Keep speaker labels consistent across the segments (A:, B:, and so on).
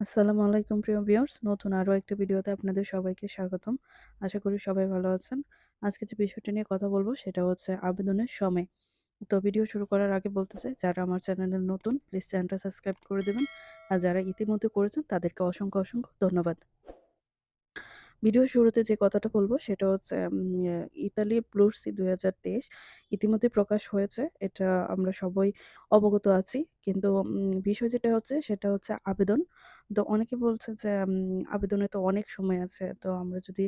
A: আসসালামু আলাইকুম প্রিয় ভিউয়ার্স। নতুন আরও একটা ভিডিওতে আপনাদের সবাইকে স্বাগতম। আশা করি সবাই ভালো আছেন। আজকে যে বিষয়টা নিয়ে কথা বলব সেটা হচ্ছে আবেদনের সময়। তো ভিডিও শুরু করার আগে বলতে চাই, যারা আমার চ্যানেলে নতুন প্লিজ চ্যানেলটা সাবস্ক্রাইব করে দেবেন। আর যারা ইতিমধ্যে করেছেন, তাদেরকে অসংখ্য অসংখ্য ধন্যবাদ। ভিডিও শুরুতে যে কথাটা বলব, সেটা হচ্ছে ইতালি প্লুসি দুই হাজার তেইশ ইতিমধ্যে প্রকাশ হয়েছে। এটা আমরা সবাই অবগত আছি। কিন্তু বিষয় যেটা হচ্ছে, সেটা হচ্ছে আবেদন। তো অনেকে বলছে যে আবেদনে তো অনেক সময় আছে। তো আমরা যদি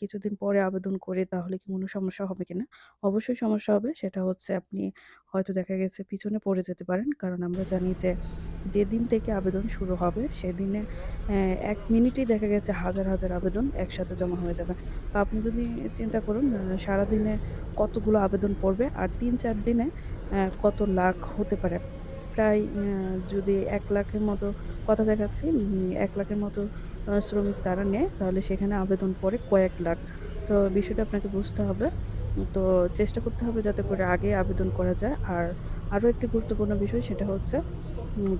A: কিছুদিন পরে আবেদন করি তাহলে কি কোনো সমস্যা হবে কিনা? অবশ্যই সমস্যা হবে। সেটা হচ্ছে আপনি হয়তো দেখা গেছে পিছনে পড়ে যেতে পারেন। কারণ আমরা জানি যে, যেদিন থেকে আবেদন শুরু হবে সেদিনে এক মিনিটেই দেখা গেছে হাজার হাজার আবেদন একসাথে জমা হয়ে যাবে। তো আপনি যদি চিন্তা করুন সারাদিনে কতগুলো আবেদন পড়বে আর তিন, চার দিনে কত লাখ হতে পারে। প্রায় যদি এক লাখের মতো কথা দেখাচ্ছি এক লাখের মতো শ্রমিক তারা নেয়, তাহলে সেখানে আবেদন পড়ে কয়েক লাখ। তো বিষয়টা আপনাকে বুঝতে হবে। তো চেষ্টা করতে হবে যাতে করে আগে আবেদন করা যায়। আর আরও একটি গুরুত্বপূর্ণ বিষয় সেটা হচ্ছে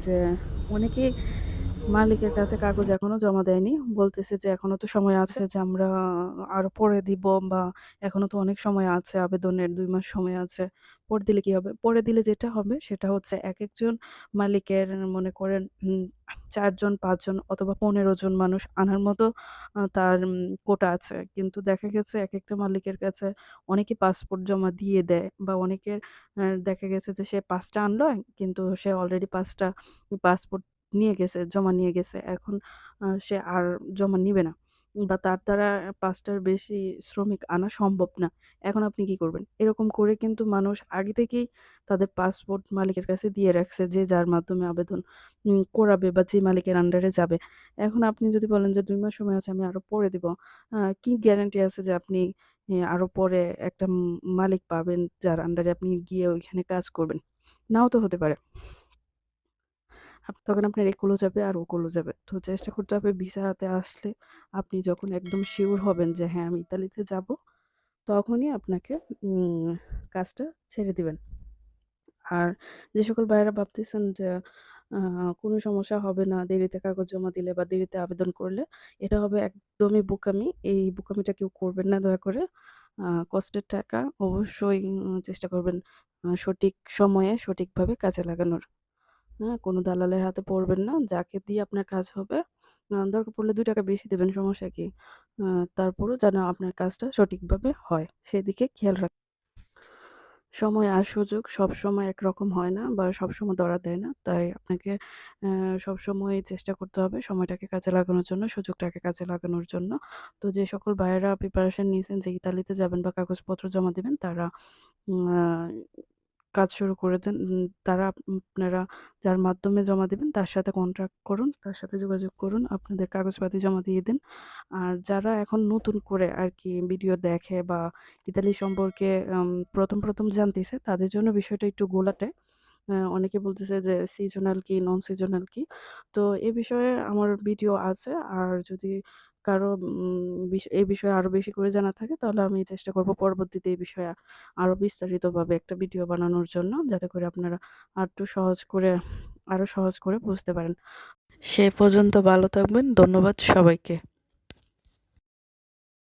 A: যে অনেকেই মালিকের কাছে কাগজ এখনও জমা দেয়নি। বলতেছে যে এখনও তো সময় আছে যে আমরা আরও পরে দিব বা এখনও তো অনেক সময় আছে, আবেদনের দুই মাস সময় আছে। পরে দিলে কি হবে? পরে দিলে যেটা হবে সেটা হচ্ছে এক একজন মালিকের মনে করেন চারজন, পাঁচজন অথবা পনেরো জন মানুষ আনার মতো তার কোটা আছে। কিন্তু দেখা গেছে এক একটা মালিকের কাছে অনেকে পাসপোর্ট জমা দিয়ে দেয় বা অনেকের দেখা গেছে যে সে পাঁচটা আনলো, কিন্তু সে অলরেডি পাঁচটা, পাসপোর্ট নিয়ে গেছে, জমা নিয়ে গেছে। এখন সে আর জমা নিবে না। বা তার দ্বারা পাঁচটার বেশি শ্রমিক আনা সম্ভব না। এখন আপনি কি করবেন? এরকম করে কিন্তু মানুষ আগে থেকেই তাদের পাসপোর্ট মালিকের কাছে দিয়ে রাখছে যে যার মাধ্যমে আবেদন করাবে বা যে মালিকের আন্ডারে যাবে। এখন আপনি যদি বলেন যে দুই মাস সময় আছে আমি আরও পরে দিব। কি গ্যারান্টি আছে যে আপনি আরও পরে একটা মালিক পাবেন যার আন্ডারে আপনি গিয়ে ওইখানে কাজ করবেন? নাও তো হতে পারে। তখন আপনার এগুলো যাবে আর ওগুলো যাবে। তো চেষ্টা করতে হবে ভিসা হাতে আসলে আপনি যখন একদম শিওর হবেন যে হ্যাঁ, আমি ইতালিতে যাব, তখনই আপনাকে কাজটা ছেড়ে দিবেন। আর যে সকল ভাইয়েরা ভাবতেছেন যে কোনো সমস্যা হবে না দেরিতে কাগজ জমা দিলে বা দেরিতে আবেদন করলে, এটা হবে একদমই বোকামি। এই বোকামিটা কেউ করবেন না দয়া করে। কষ্টের টাকা অবশ্যই চেষ্টা করবেন সঠিক সময়ে সঠিকভাবে কাজে লাগানোর। হ্যাঁ? কোনো দালালের হাতে পড়বেন না। যাকে দিয়ে আপনার কাজ হবে, দরকার পড়লে দুই টাকা বেশি দেবেন, সমস্যা কি? তারপরেও যেন আপনার কাজটা সঠিকভাবে হয়, সেদিকে খেয়াল রাখ সময় আর সুযোগ সবসময় একরকম হয় না বা সবসময় ধরা দেয় না। তাই আপনাকে অ্যা সবসময় চেষ্টা করতে হবে সময়টাকে কাজে লাগানোর জন্য, সুযোগটাকে কাজে লাগানোর জন্য। তো যে সকল ভাইয়েরা প্রিপারেশন নিয়েছেন যে ইতালিতে যাবেন বা কাগজপত্র জমা দেবেন তারা কাজ শুরু করে দেন। তারা আপনারা যার মাধ্যমে জমা দিবেন তার সাথে কন্ট্রাক্ট করুন, তার সাথে যোগাযোগ করুন, আপনাদের কাগজপাতি জমা দিয়ে দিন। আর যারা এখন নতুন করে আর কি ভিডিও দেখে বা ইতালি সম্পর্কে প্রথম ১ম, ১ম জানতেছে তাদের জন্য বিষয়টা একটু গোলাটে অনেকে বলতেছে যে সিজনাল কি, নন সিজনাল কি? তো এ বিষয়ে আমার ভিডিও আছে। আর যদি কারও এই বিষয়ে আরও বেশি করে জানা থাকে, তাহলে আমি চেষ্টা করব পরবর্তীতে এই বিষয়ে আরও বিস্তারিতভাবে একটা ভিডিও বানানোর জন্য, যাতে করে আপনারা আরেকটু সহজ করে, আরও সহজ করে বুঝতে পারেন। সে পর্যন্ত ভালো থাকবেন। ধন্যবাদ সবাইকে।